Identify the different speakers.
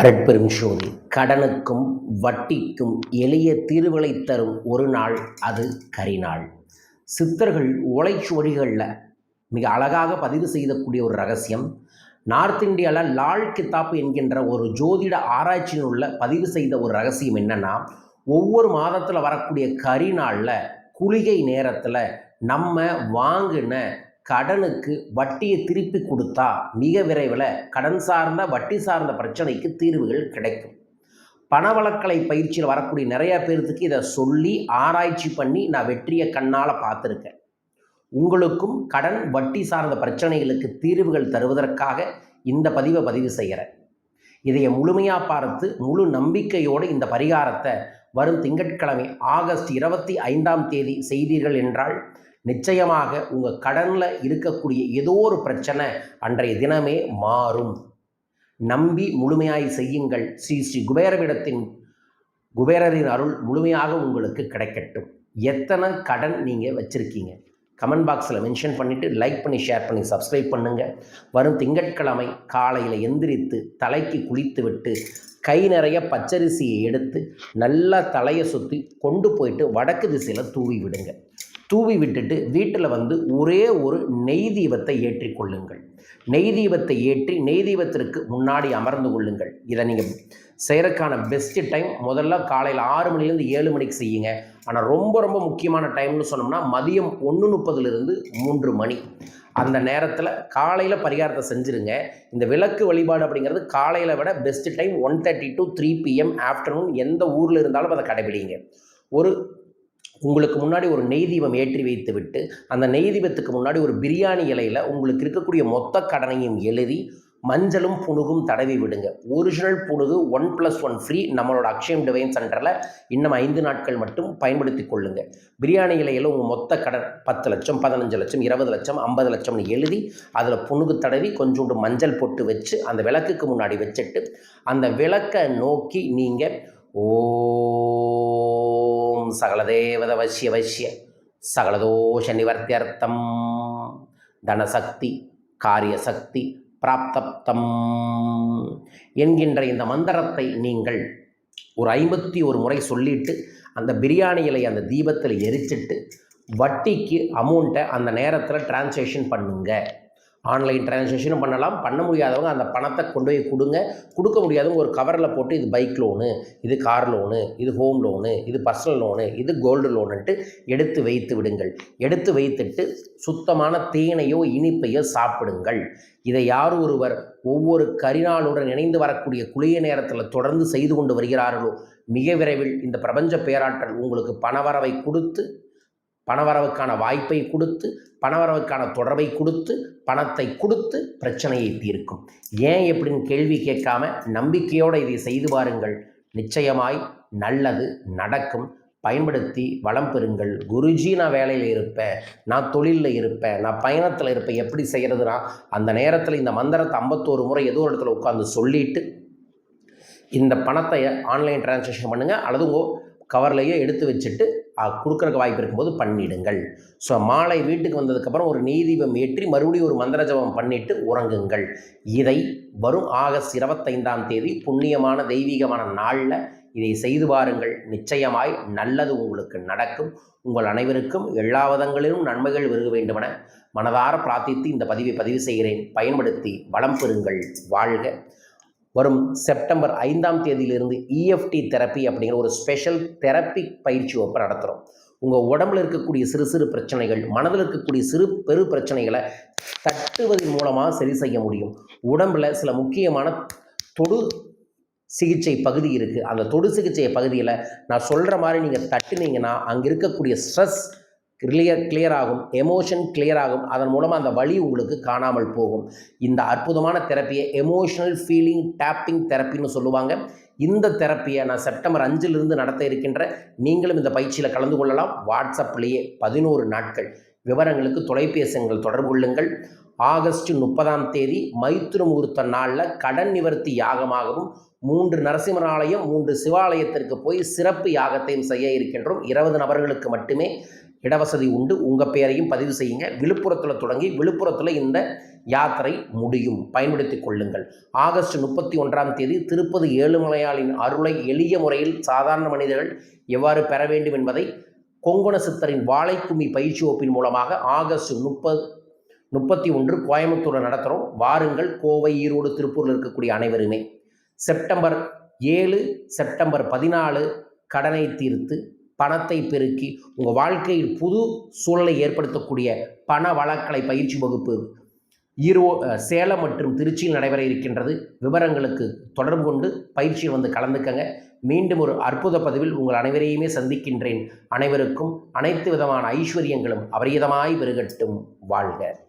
Speaker 1: அரட்பெரும் சோதி. கடனுக்கும் வட்டிக்கும் எளிய தீர்வுகளை தரும் ஒரு நாள் அது கரிநாள். சித்தர்கள் ஓலைச்சுவடிகளில் மிக அழகாக பதிவு செய்யக்கூடிய ஒரு ரகசியம். நார்த் இந்தியாவில் லால் கித்தாப் என்கின்ற ஒரு ஜோதிட ஆராய்ச்சியினுள்ள பதிவு செய்த ஒரு ரகசியம் என்னன்னா ஒவ்வொரு மாதத்தில் வரக்கூடிய கரிநாளில் குளிகை நேரத்தில் நம்ம வாங்கின கடனுக்கு வட்டியை திருப்பி கொடுத்தா மிக விரைவில் கடன் சார்ந்த வட்டி சார்ந்த பிரச்சனைக்கு தீர்வுகள் கிடைக்கும். பணவளக்கலை பயிற்சியில் வரக்கூடிய நிறையா பேர்த்துக்கு இதை சொல்லி ஆராய்ச்சி பண்ணி நான் வெற்றியை கண்ணால் பார்த்துருக்கேன். உங்களுக்கும் கடன் வட்டி சார்ந்த பிரச்சனைகளுக்கு தீர்வுகள் தருவதற்காக இந்த பதிவை பதிவு செய்கிறேன். இதைய முழுமையாக பார்த்து முழு நம்பிக்கையோடு இந்த பரிகாரத்தை வரும் திங்கட்கிழமை ஆகஸ்ட் இருபத்தி ஐந்தாம் தேதி செய்தீர்கள் என்றால் நிச்சயமாக உங்கள் கடனில் இருக்கக்கூடிய ஏதோ ஒரு பிரச்சனை அன்றைய தினமே மாறும். நம்பி முழுமையாய் செய்யுங்கள். ஸ்ரீ ஸ்ரீ குபேரவிடத்தின் குபேரரின் அருள் முழுமையாக உங்களுக்கு கிடைக்கட்டும். எத்தனை கடன் நீங்கள் வச்சுருக்கீங்க? கமெண்ட் பாக்ஸில் மென்ஷன் பண்ணிவிட்டு லைக் பண்ணி ஷேர் பண்ணி சப்ஸ்கிரைப் பண்ணுங்கள் வரும் திங்கட்கிழமை காலையில் எந்திரித்து தலைக்கு குளித்து விட்டு கை நிறைய பச்சரிசியை எடுத்து நல்லா தலையை சுற்றி கொண்டு போயிட்டு வடக்கு திசையில் தூவி விடுங்க. தூவி விட்டுட்டு வீட்டில் வந்து ஒரே ஒரு நெய் தீபத்தை ஏற்றி கொள்ளுங்கள். நெய் தீபத்தை ஏற்றி நெய் தீபத்திற்கு முன்னாடி அமர்ந்து கொள்ளுங்கள். இதை நீங்கள் செய்கிறதுக்கான பெஸ்ட்டு டைம் முதல்ல காலையில் ஆறு மணிலேருந்து ஏழு மணிக்கு செய்யுங்க. ஆனால் ரொம்ப ரொம்ப முக்கியமான டைம்னு சொன்னோம்னா மதியம் ஒன்று முப்பதுலேருந்து மூன்று மணி. அந்த நேரத்தில் காலையில் பரிகாரத்தை செஞ்சுருங்க. இந்த விளக்கு வழிபாடு அப்படிங்கிறது காலையில் விட best time one thirty to three PM afternoon எந்த ஊரில் இருந்தாலும் அதை கடைபிடிங்க. ஒரு உங்களுக்கு முன்னாடி ஒரு நெய் தீபம் ஏற்றி வைத்து விட்டு அந்த நெய் தீபத்துக்கு முன்னாடி ஒரு பிரியாணி இலையில் உங்களுக்கு இருக்கக்கூடிய மொத்த கடனையும் எழுதி மஞ்சளும் புணுகும் தடவி விடுங்க. ஒரிஜினல் புணுகு ஒன் ப்ளஸ் ஒன் ஃப்ரீ நம்மளோட அக்ஷயம் டிவைன் சென்டரில் இன்னும் ஐந்து நாட்கள் மட்டும் பயன்படுத்தி கொள்ளுங்க. பிரியாணி இலையில் உங்கள் மொத்த கடன் பத்து லட்சம் பதினஞ்சு லட்சம் இருபது லட்சம் ஐம்பது லட்சம்னு எழுதி அதில் புணுகு தடவி கொஞ்சோண்டு மஞ்சள் போட்டு வச்சு அந்த விளக்குக்கு முன்னாடி வச்சுட்டு அந்த விளக்கை நோக்கி நீங்கள் ஓ சகலதேவத வசிய வசிய சகலதோஷ நிவர்த்தியர்த்தம் தனசக்தி காரியசக்தி பிராப்தப்தம். என்கின்ற இந்த மந்திரத்தை நீங்கள் ஒரு ஐம்பத்தி ஒரு முறை சொல்லிட்டு அந்த பிரியாணி இலை அந்த தீபத்தில் எரிச்சிட்டு வட்டிக்கு அமௌண்ட்டை அந்த நேரத்தில் டிரான்சேக்ஷன் பண்ணுங்கள் ஆன்லைன் டிரான்சாக்ஷனும் பண்ணலாம். பண்ண முடியாதவங்க அந்த பணத்தை கொண்டு போய் கொடுங்க. கொடுக்க முடியாதவங்க ஒரு கவரில் போட்டு இது பைக் லோனு இது கார் லோனு இது ஹோம் லோனு இது பர்சனல் லோனு இது கோல்டு லோனுன்ட்டு எடுத்து வைத்து விடுங்கள். எடுத்து வைத்துட்டு சுத்தமான தேனையோ இனிப்பையோ சாப்பிடுங்கள். இதை யார் ஒருவர் ஒவ்வொரு கரிநாளுடன் இணைந்து வரக்கூடிய குளிய நேரத்தில் தொடர்ந்து செய்து கொண்டு வருகிறார்களோ மிக விரைவில் இந்த பிரபஞ்ச பேராற்றல் உங்களுக்கு பணவரவை கொடுத்து பணவரவுக்கான வாய்ப்பை கொடுத்து பணவரவுக்கான தொடர்பை கொடுத்து பணத்தை கொடுத்து பிரச்சனையை தீர்க்கும். ஏன் எப்படின்னு கேள்வி கேட்காம நம்பிக்கையோடு இதை செய்து பாருங்கள். நிச்சயமாய் நல்லது நடக்கும். பயன்படுத்தி வளம் பெறுங்கள். குருஜி நான் வேலையில் இருப்பேன். நான் தொழிலில் இருப்பேன். நான் பயணத்தில் இருப்பேன். எப்படி செய்கிறதுனா அந்த நேரத்தில் இந்த மந்திரத்தை ஐம்பத்தோரு முறை ஏதோ ஒரு இடத்துல உட்காந்து சொல்லிட்டு இந்த பணத்தை ஆன்லைன் டிரான்சாக்ஷன் பண்ணுங்கள் அல்லது உங்கள் கவர்லேயோ எடுத்து வச்சுட்டு கொடுக்குறக்கு வாய்ப்பு இருக்கும்போது பண்ணிடுங்கள். ஸோ மாலை வீட்டுக்கு வந்ததுக்கப்புறம் ஒரு நீதீபம் ஏற்றி மறுபடியும் ஒரு மந்திர ஜபம் பண்ணிட்டு உறங்குங்கள். இதை வரும் ஆகஸ்ட் இருபத்தைந்தாம் தேதி புண்ணியமான தெய்வீகமான நாளில் இதை செய்து பாருங்கள். நிச்சயமாய் நல்லது உங்களுக்கு நடக்கும். உங்கள் அனைவருக்கும் எல்லா விதங்களிலும் நன்மைகள் விருக வேண்டுமென மனதார பிரார்த்தித்து இந்த பதிவை பதிவு செய்கிறேன். பயன்படுத்தி வளம் பெறுங்கள். வாழ்க வரும் செப்டம்பர் ஐந்தாம் தேதியிலிருந்து இஎஃப்டி தெரப்பி அப்படிங்கிற ஒரு ஸ்பெஷல் தெரப்பி பயிற்சி வகுப்பு நடத்துகிறோம் உங்கள் உடம்புல இருக்கக்கூடிய சிறு சிறு பிரச்சனைகள் மனதில் இருக்கக்கூடிய சிறு பெரு பிரச்சனைகளை தட்டுவதன் மூலமாக சரி செய்ய முடியும். உடம்பில் சில முக்கியமான தொடு சிகிச்சை பகுதி இருக்குது அந்த தொடு சிகிச்சை பகுதியில் நான் சொல்கிற மாதிரி நீங்கள் தட்டுனீங்கன்னா அங்கே இருக்கக்கூடிய ஸ்ட்ரெஸ் கிளியர் கிளியர் ஆகும் எமோஷன் கிளியர் ஆகும். அதன் மூலமாக அந்த வழி உங்களுக்கு காணாமல் போகும். இந்த அற்புதமான தெரப்பியை எமோஷனல் ஃபீலிங் டேப்பிங் தெரப்பின்னு சொல்லுவாங்க. இந்த தெரப்பியை நான் செப்டம்பர் அஞ்சிலிருந்து நடத்த இருக்கின்ற நீங்களும் இந்த பயிற்சியில் கலந்து கொள்ளலாம். வாட்ஸ்அப்லேயே பதினோரு நாட்கள். விவரங்களுக்கு தொலைபேசி தொடர்பு கொள்ளுங்கள். ஆகஸ்ட் முப்பதாம் தேதி மைத்ரு முகூர்த்த நாளில் கடன் நிவர்த்தி யாகமாகவும் மூன்று நரசிம்மர் ஆலயம் மூன்று சிவாலயத்திற்கு போய் சிறப்பு யாகத்தையும் செய்ய இருக்கின்றோம். இருபது நபர்களுக்கு மட்டுமே இடவசதி உண்டு. உங்கள் பேரையும் பதிவு செய்யுங்க. விழுப்புரத்தில் தொடங்கி விழுப்புரத்தில் இந்த யாத்திரை முடியும். பயன்படுத்தி கொள்ளுங்கள். ஆகஸ்ட் முப்பத்தி ஒன்றாம் தேதி திருப்பதி ஏழுமலையாளின் அருளை எளிய முறையில் சாதாரண மனிதர்கள் எவ்வாறு பெற வேண்டும் என்பதை கொங்கண சித்தரின் வாழைக்கும்மி பயிற்சி ஒப்பின் மூலமாக ஆகஸ்ட் முப்பது முப்பத்தி ஒன்று கோயம்புத்தூரில் நடத்துகிறோம் வாருங்கள் கோவை ஈரோடு திருப்பூரில் இருக்கக்கூடிய அனைவருமே. செப்டம்பர் ஏழு செப்டம்பர் பதினாலு கடனை தீர்த்து பணத்தை பெருக்கி உங்கள் வாழ்க்கையில் புது சூழலை ஏற்படுத்தக்கூடிய பண வழக்கலை பயிற்சி வகுப்பு ஈரோ சேலம் மற்றும் திருச்சியில் நடைபெற இருக்கின்றது. விவரங்களுக்கு தொடர்பு கொண்டு பயிற்சியில் வந்து கலந்துக்கங்க. மீண்டும் ஒரு அற்புத பதிவில் உங்கள் அனைவரையுமே சந்திக்கின்றேன். அனைவருக்கும் அனைத்து விதமான ஐஸ்வர்யங்களும் அபரிதமாய் பெருகட்டும். வாழ்க.